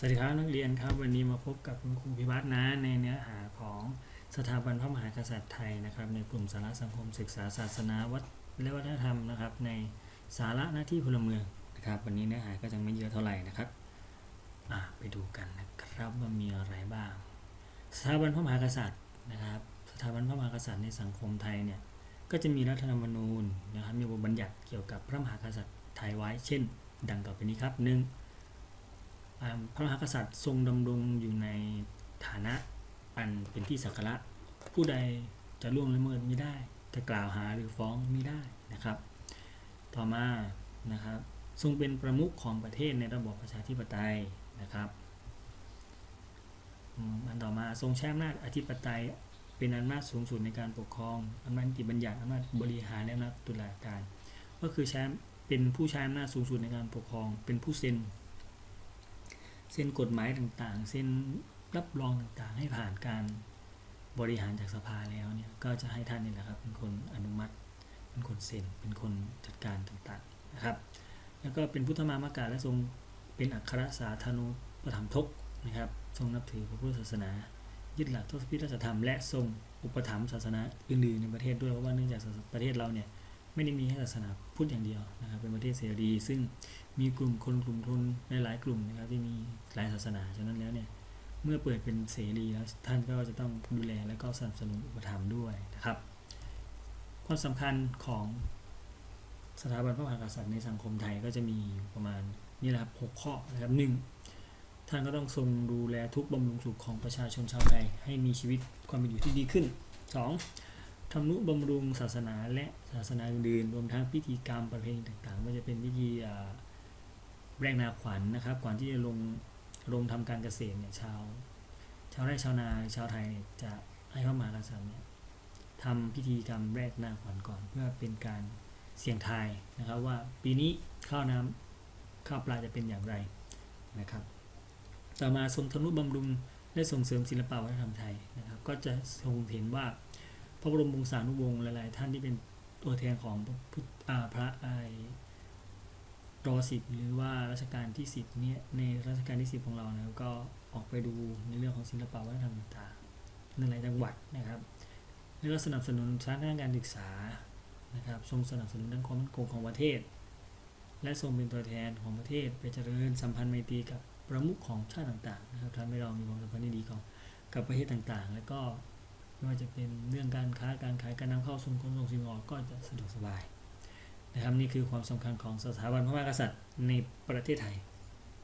สวัสดีครับนักเรียนครับ วันนี้มาพบกับคุณครูพิพัฒน์นะในเนื้อหาของสถาบันพระมหากษัตริย์ไทยนะครับ ในกลุ่มสาระสังคมศึกษาศาสนาวัฒและวัฒนธรรมนะครับ ในสาระหน้าที่พลเมืองนะครับ วันนี้เนื้อหาก็จะไม่เยอะเท่าไหร่นะครับไปดูกันนะครับว่ามีอะไรบ้าง สถาบันพระมหากษัตริย์นะครับ สถาบันพระมหากษัตริย์ในสังคมไทยเนี่ยก็จะมีรัฐธรรมนูญนะครับมีบทบัญญัติเกี่ยวกับพระมหากษัตริย์ไทยไว้ เช่น ดังต่อไปนี้ครับหนึ่ง พระมหากษัตริย์ทรงดำรงอยู่ในฐานะอันเป็นที่สักการะผู้ใดจะล่วงละเมิดไม่ได้ จะกล่าวหาหรือฟ้องไม่ได้นะครับ ต่อมานะครับทรงเป็นประมุขของประเทศในระบอบประชาธิปไตยนะครับอันต่อมาทรงใช้อำนาจอธิปไตยเป็นอำนาจสูงสุดในการปกครองอำนาจนิติบัญญัติอำนาจบริหารและอำนาจตุลาการ ก็คือใช้เป็นผู้ใช้อำนาจสูงสุดในการปกครอง เป็นผู้เซ็น เส้นกฎหมายต่างๆ เส้นรับรองต่างๆ ให้ผ่านการบริหารจากสภาแล้วเนี่ยก็จะให้ท่านนี่แหละครับเป็นคนอนุมัติ เป็นคนเซ็น เป็นคนจัดการต่างๆนะครับ แล้วก็เป็นพุทธมามากาและทรงเป็นอัครสาธานุปถัมภกนะครับทรงนับถือพระพุทธศาสนา ยึดหลักทศพิธราชธรรมและทรงอุปถัมภ์ศาสนาอื่นๆในประเทศด้วยเพราะว่าเนื่องจากประเทศเราเนี่ย ไม่ได้มีแค่ศาสนาพุทธอย่างเดียวนะครับเป็นประเทศเสรีซึ่งมีกลุ่มคนกลุ่มทุนหลายกลุ่มนะครับที่มีหลายศาสนาฉะนั้นแล้วเนี่ยเมื่อเปิดเป็นเสรีแล้วท่านก็จะต้องดูแลและก็สนับสนุนอุปถัมภ์ด้วยนะครับ ความสำคัญของสถาบันพระมหากษัตริย์ในสังคมไทยก็จะมีประมาณนี่แหละครับหกข้อนะครับหนึ่งท่านก็ต้องทรงดูแลทุกบำรุงสุขของประชาชนชาวไทยให้มีชีวิตความเป็นอยู่ที่ดีขึ้นสอง ทำนุบำรุงศาสนาและศาสนาอื่นๆรวมทั้งพิธีกรรมประเพณีต่างๆไม่ว่าจะเป็นพิธีแรกนาขวัญนะครับ ก่อนที่จะลงลงทำการเกษตรเนี่ยชาวชาวไร่ชาวนาชาวไทยเนี่ยจะให้พระมหากษัตริย์เนี่ยทำพิธีกรรมแรกนาขวัญก่อนเพื่อเป็นการเสี่ยงทายนะครับว่าปีนี้ข้าวน้ำข้าวปลาจะเป็นอย่างไรนะครับ ต่อมาทรงทนุบำรุงและส่งเสริมศิลปวัฒนธรรมไทยนะครับ ก็จะทรงเห็นว่า พระบรมวงศานุวงศ์หลายๆ ท่านที่เป็นตัวแทนของพระพุทธอ่าพระไอรอสิบหรือว่ารัชกาลที่สิบเนี่ยในรัชกาลที่สิบของเรานะครับก็ออกไปดูในเรื่องของศิลปวัฒนธรรมต่างๆในหลายจังหวัดนะครับแล้วก็สนับสนุนสถานการศึกษานะครับทรงสนับสนุนด้านความมั่นคงของประเทศ และทรงเป็นตัวแทนของประเทศ ไปเจริญสัมพันธ์ไมตรีกับประมุขของชาติต่างๆนะครับทำให้เรามีความสัมพันธ์ที่ดีกับกับประเทศต่างๆ แล้วก็ ไม่ว่าจะเป็นเรื่องการค้าการขายการนำเข้าส่งขนส่งสิ่งออกก็จะสะดวกสบายนะครับนี่คือความสำคัญของสถาบันพระมหากษัตริย์ในประเทศไทย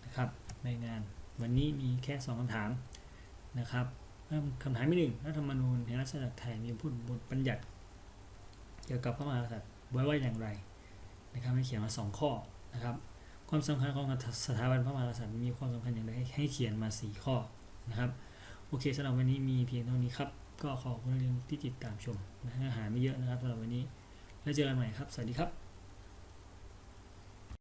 นะครับในงานวันนี้มีแค่สองคำถามนะครับคำถามที่หนึ่งรัฐธรรมนูญแห่งราชอาณาไทยมีพูดบทบัญญัติ เกี่ยวกับพระมหากษัตริย์ไว้ว่าอย่างไรนะครับให้เขียนมาสองข้อนะครับความสำคัญของสถาบันพระมหากษัตริย์มีความสำคัญอย่างไรให้เขียนมาสี่ข้อนะครับโอเคสำหรับวันนี้มีเพียงเท่านี้ครับ ก็ขอบคุณนักเรียนที่ติดตามชมนะเนื้อหาไม่เยอะนะครับสำหรับวันนี้ แล้วเจอกันใหม่ครับ สวัสดีครับ